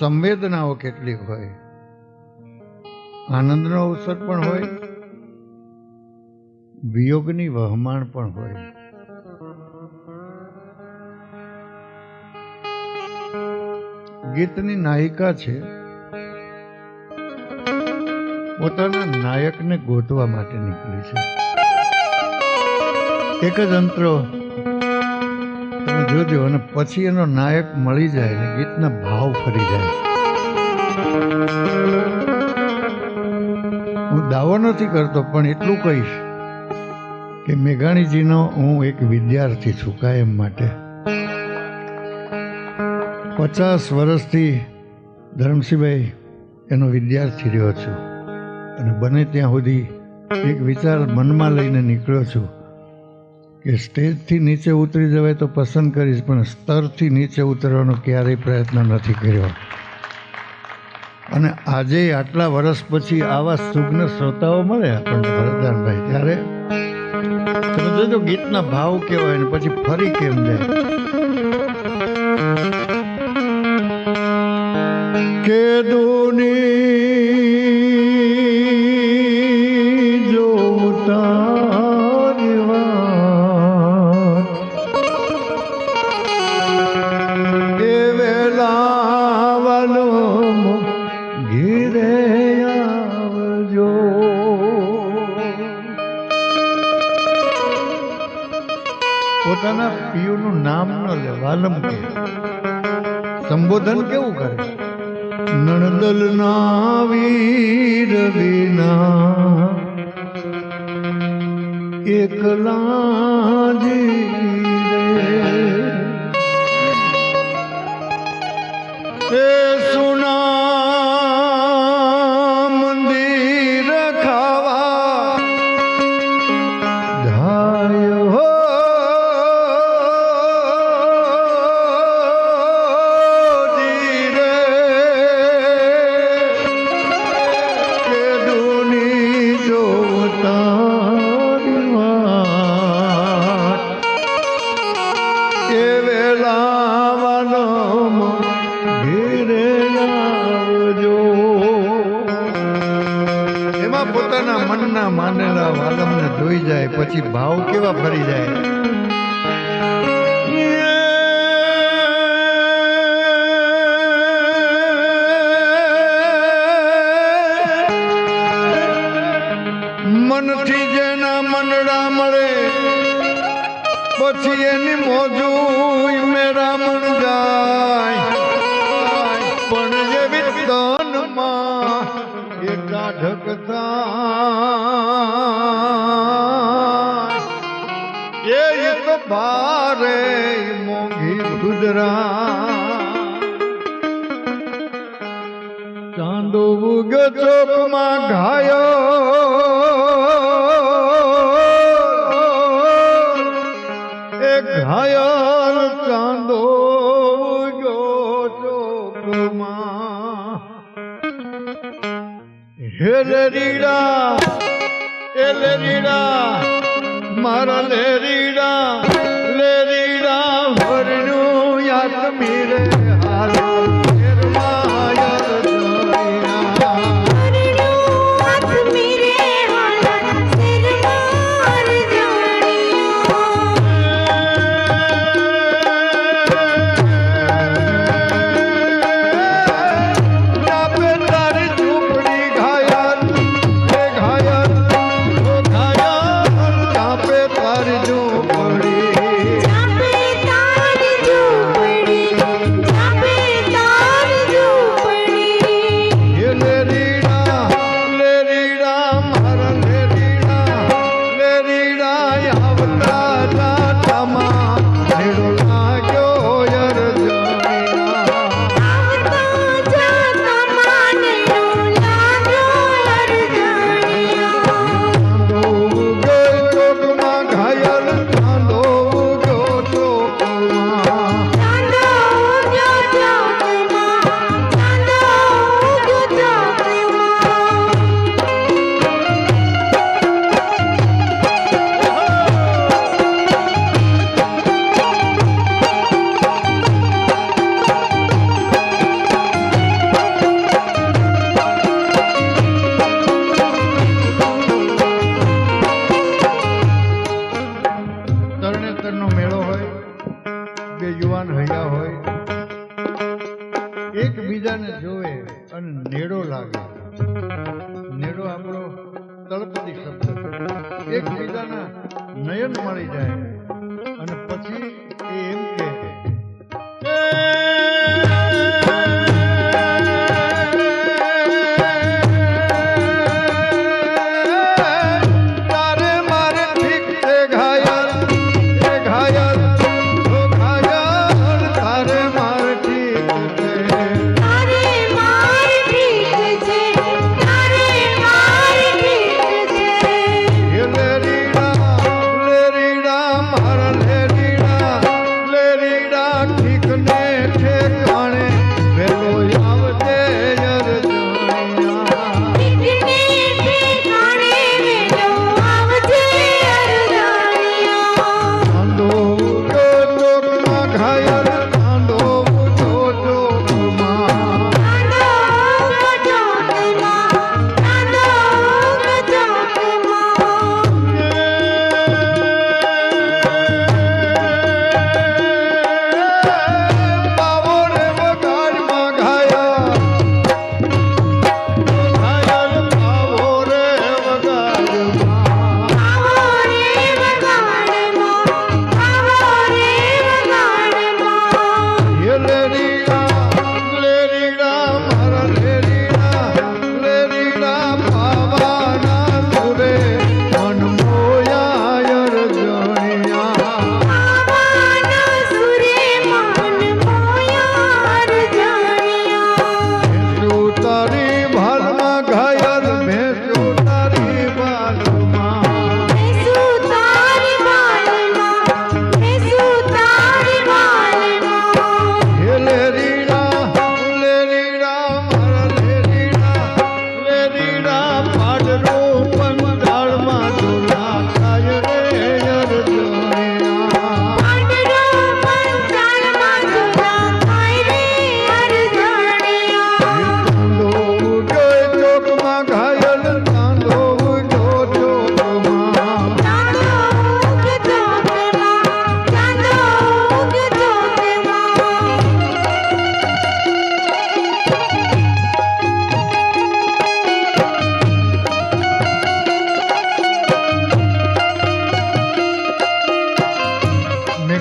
સંવેદનાઓ કેટલીક હોય? આનંદનો અવસર પણ હોય? વિયોગની વહમાણ પણ હોય? ગીતની નાયિકા છે. પોતાના નાયકને ગોતવા માટે નીકળી છે. એક જ અંતરો જોજો અને પછી એનો નાયક મળી જાય ને ગીતના ભાવ ફરી જાય. હું દાવો નથી કરતો, પણ એટલું કહીશ કે મેઘાણીજીનો હું એક વિદ્યાર્થી છું કાયમ માટે. પચાસ વર્ષથી ધરમસિંહભાઈ એનો વિદ્યાર્થી રહ્યો છું અને બને ત્યાં સુધી એક વિચાર મનમાં લઈને નીકળ્યો છું. કે સ્ટેજથી નીચે ઉતરી જવાય તો પસંદ કરીશ, પણ સ્તરથી નીચે ઉતરવાનો ક્યારેય પ્રયત્ન નથી કર્યો. અને આજે આટલા વર્ષ પછી આવા સુગ્ન શ્રોતાઓ મળે આપણને ભરતદાનભાઈ, ત્યારે તમે જોજો ગીતના ભાવ કેવાય ને પછી ફરી કેમ જાય. કે દોની સંબોધન કેવું કરે નણદલ ના વીર વિના એકલા ઘાયલ કાંદો ઉગ્યો ચોકમાં હેલે રીડા એલે રીડા મારા લે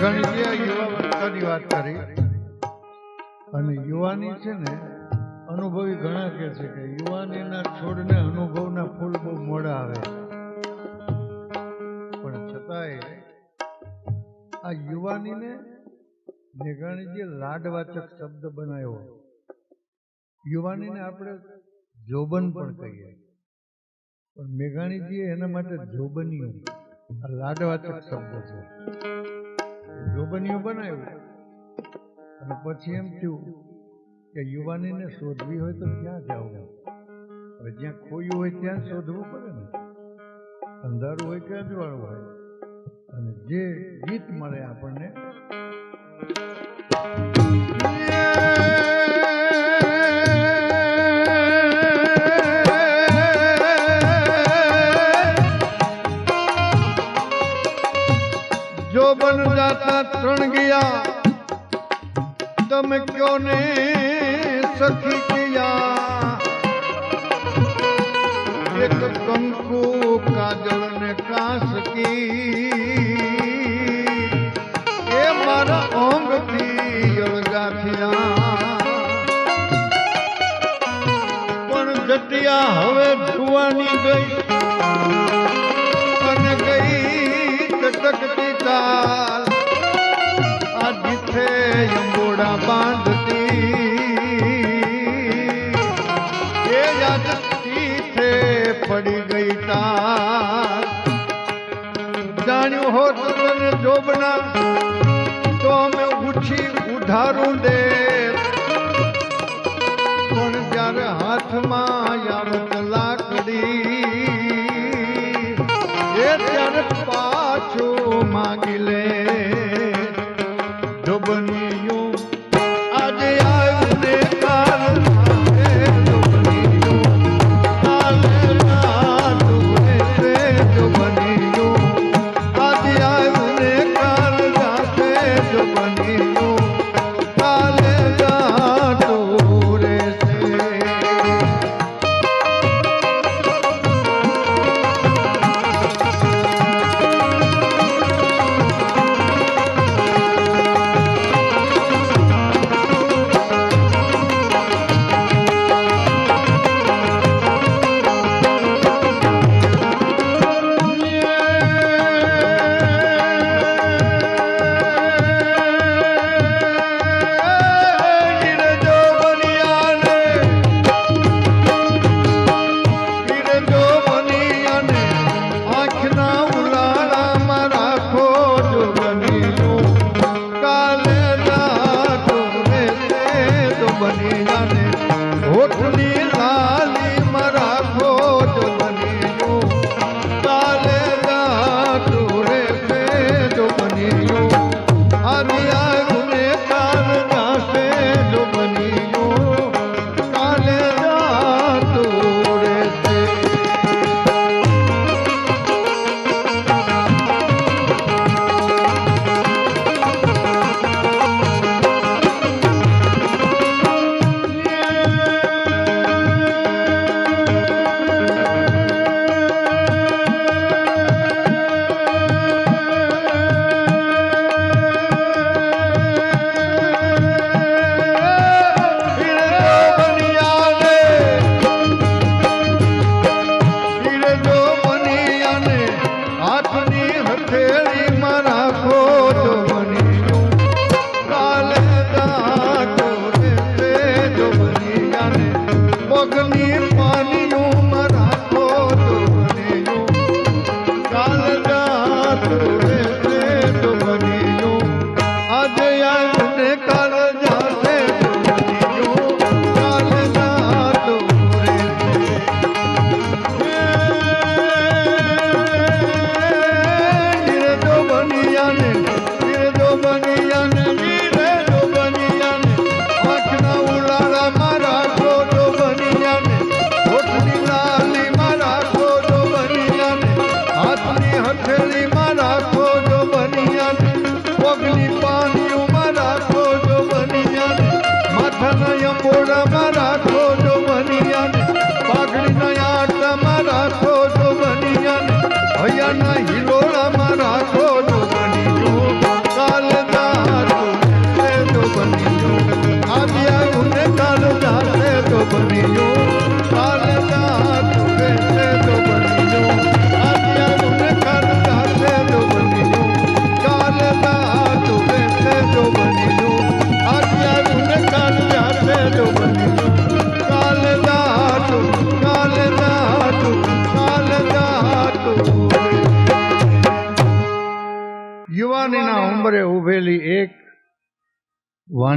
મેઘાણીજીએ યુવાવસ્થાની વાત કરી. અને યુવાની છે ને, અનુભવી ઘણા કે છે કે યુવાનીના છોડને અનુભવના ફૂલ બહુ મોડા આવે પણ છતાંય આ યુવાનીને મેઘાણીજીએ લાડવાચક શબ્દ બનાવ્યો, યુવાનીને આપણે જોબન પણ કહીએ. પણ મેઘાણીજીએ એના માટે જોબની આ લાડવાચક શબ્દ છે. જોબનીઓ બનાવ્યું. અને પછી એમ થયું કે યુવાનીને શોધવી હોય તો ક્યાં જવું? હવે જ્યાં ખોયું હોય ત્યાં શોધવું પડે ને. અંધારું હોય કે અજવાળું હોય. અને જે ગીત મળે આપણને શરણ ગયા. તમે કયો ને સખી ગયા એક કંકુ કાજળ ને કાસકી. એ મારા ઓમ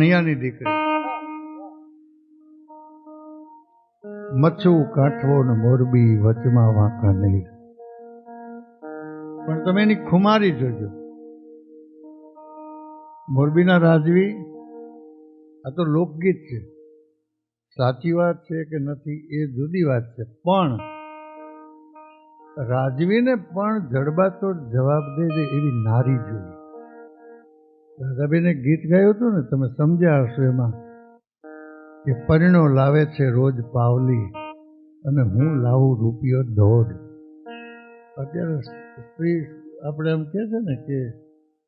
વાણિયાની દીકરી. મચ્છું કાઠવો ને મોરબી વચમાં વાંકા નહીં. પણ તમે એની ખુમારી જોજો. મોરબીના રાજવી, આ તો લોકગીત છે. સાચી વાત છે કે નથી એ જુદી વાત છે. પણ રાજવીને પણ જડબાતોડ જવાબ દે એવી નારી જોઈએ. રાધાબેને ગીત ગાયું હતું ને, તમે સમજ્યા હશો એમાં કે પરિણો લાવે છે રોજ પાવલી અને હું લાવું રૂપિયો દોઢ. અત્યારે સ્ત્રી, આપણે એમ કહે છે ને કે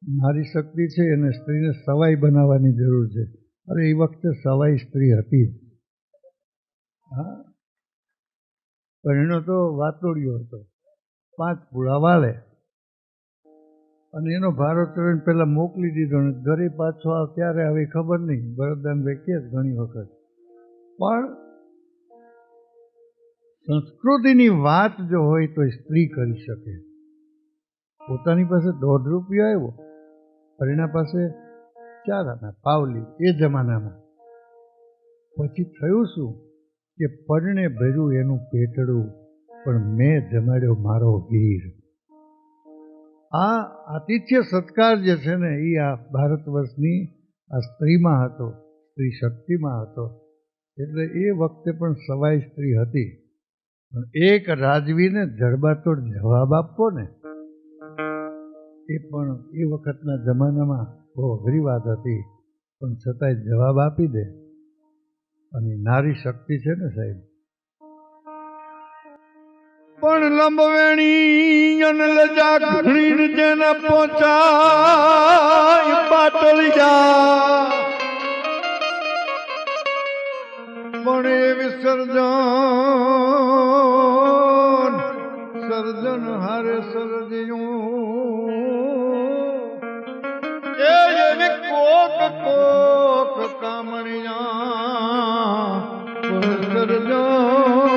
નારી શક્તિ છે અને સ્ત્રીને સવાઈ બનાવવાની જરૂર છે. અરે, એ વખતે સવાઈ સ્ત્રી હતી. હા. પરિણો તો વાતોડિયો હતો. પાંચ પૂળા વાળે અને એનો ભારત ચરણ પહેલાં મોકલી દીધો ને ઘરે પાછો આવ ત્યારે આવી ખબર નહીં વ્યક્તિ જ ઘણી વખત. પણ સંસ્કૃતિની વાત જો હોય તો સ્ત્રી કરી શકે. પોતાની પાસે દોઢ રૂપિયો આવ્યો પરિણા પાસે ચાર આના પાવલી એ જમાનામાં. પછી થયું શું કે પરણે ભર્યું એનું પેટડું, પણ મેં જમાડ્યો મારો વીર. આ આતિથ્ય સત્કાર જે છે ને એ આ ભારત વર્ષની આ સ્ત્રીમાં હતો, સ્ત્રી શક્તિમાં હતો. એટલે એ વખતે પણ સવાઈ સ્ત્રી હતી. પણ એક રાજવીને જડબાતોડ જવાબ આપવો ને, એ પણ એ વખતના જમાનામાં બહુ અઘરી વાત હતી. પણ છતાંય જવાબ આપી દે. અને નારી શક્તિ છે ને સાહેબ પણ લંબવેણી અને લજા ઘણી જેને પહોંચાય પાટળી જા પણ એ વિસર્જન, સર્જન હારે સર્જ્યું. એ એવી કોક કોક કામણિયા સર્જન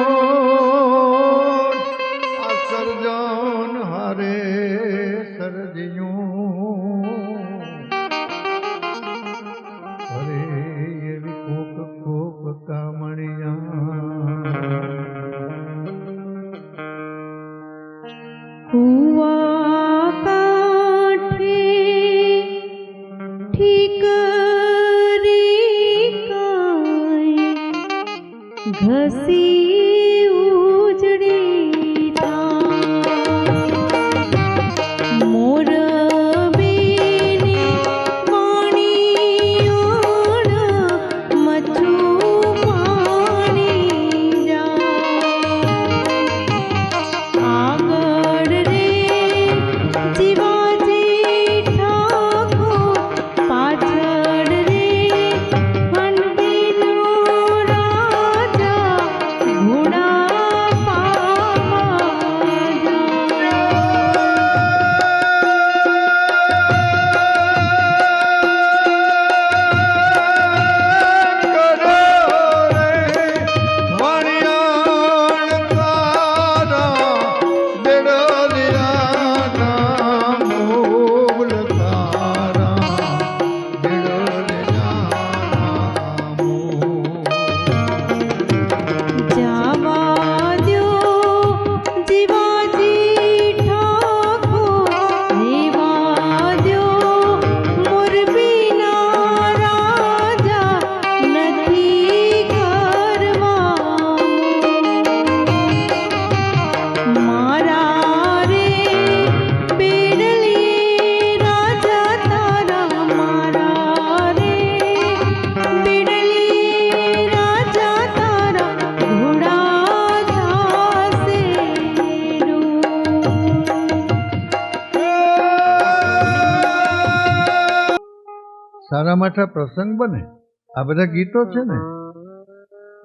સારા માટે પ્રસંગ બને? આ બધા ગીતો છે ને?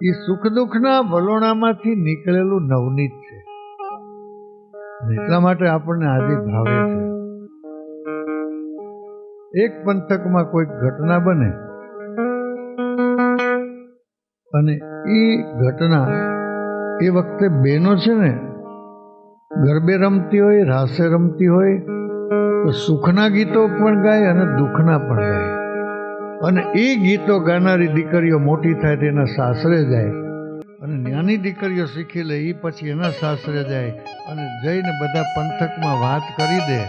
એ સુખ દુઃખના વલોણામાંથી નીકળેલું નવનીત છે. એટલા માટે આપણને આજે ભાવે છે. એક પંથકમાં કોઈક ઘટના બને. અને એ ઘટના એ વખતે બહેનો છે ને, ગરબે રમતી હોય, રાસે રમતી હોય, તો સુખના ગીતો પણ ગાય અને દુઃખના પણ ગાય. અને એ ગીતો ગાનારી દીકરીઓ મોટી થાય તેના સાસરે જાય. અને નાની દીકરીઓ શીખી લે એ પછી એના સાસરે જાય અને જઈને બધા પંથકમાં વાત કરી દે.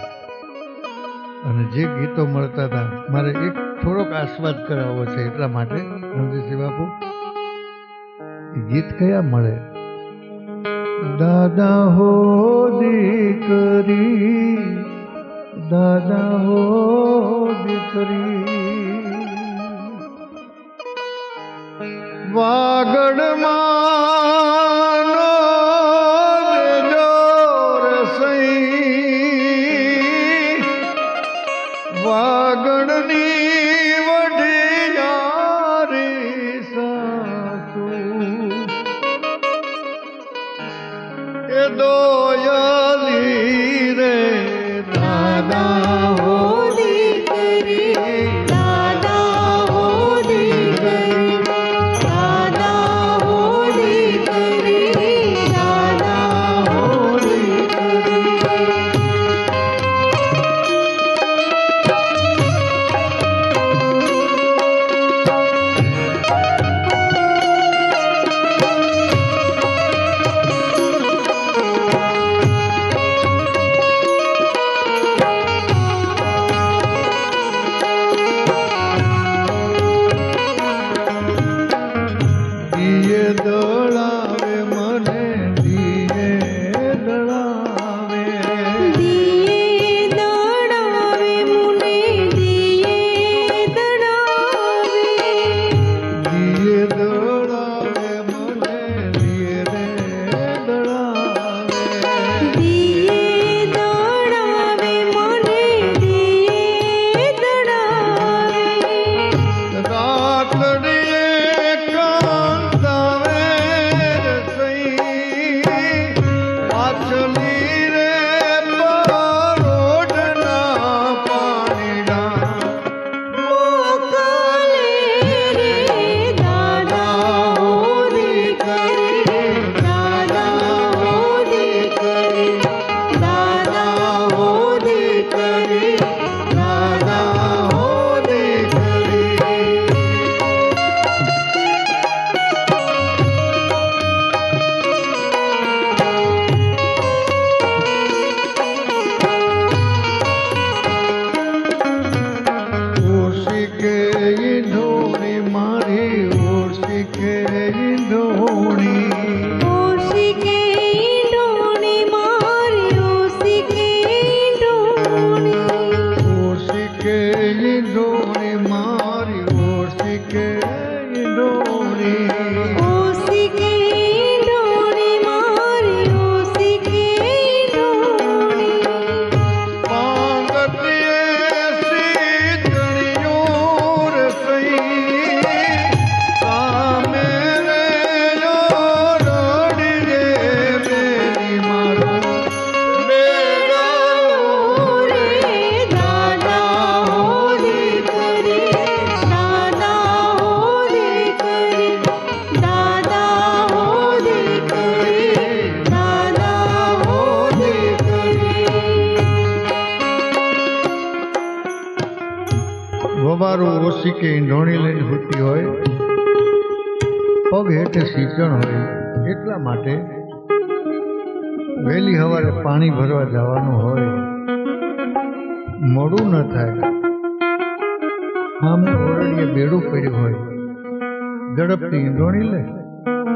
અને જે ગીતો મળતા હતા, મારે એક થોડોક આસ્વાદ કરાવવો છે એટલા માટે. રમજીતસિંહ બાપુ ગીત કયા મળે? દાદા હો દીકરી, દાદા હો દીકરી વાગડમાં વવારું ઓછી કે ઈંઢોણી લઈને હોતી હોય. પગ હેઠે સિંચણ હોય, એટલા માટે વહેલી હવારે પાણી ભરવા જવાનું હોય. મોડું ન થાય. સામે ઓરડીએ બેડું પડ્યું હોય. ઝડપથી ઈંધોણી લે,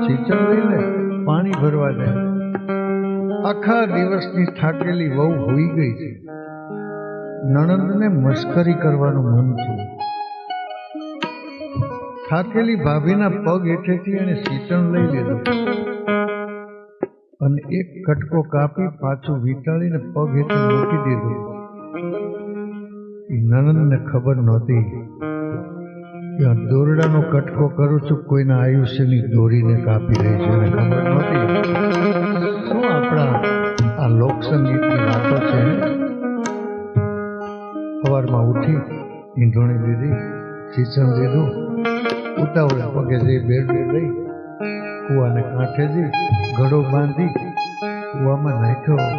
સિંચણ લઈ લે, પાણી ભરવા જાય. આખા દિવસની થાકેલી વહુ હોઈ ગઈ છે. નણંદને મસ્કરી કરવાનું મન છે થાકેલી ભાભીના પગ હેઠેથી એને સિંચણ લઈ લીધું. અને એક કટકો કાપી પાછું વીંટાળીને પગ હેઠે મૂકી દીધું. નણંદને ખબર નહોતી દોરડાનો કટકો કરું છું, કોઈના આયુષ્યની દોરીને કાપી રહી છે એને ખબર નહોતી. શું આપણા આ લોકસંગીતની વાતો છે? સવારમાં ઉઠી ઈંધોણી દીધી સિંચણ લીધું. ઉતાવળે પગે જઈ બેડ બેડ લઈ કૂવાને કાંઠે જઈ ઘડો બાંધી કૂવામાં નાખ્યો.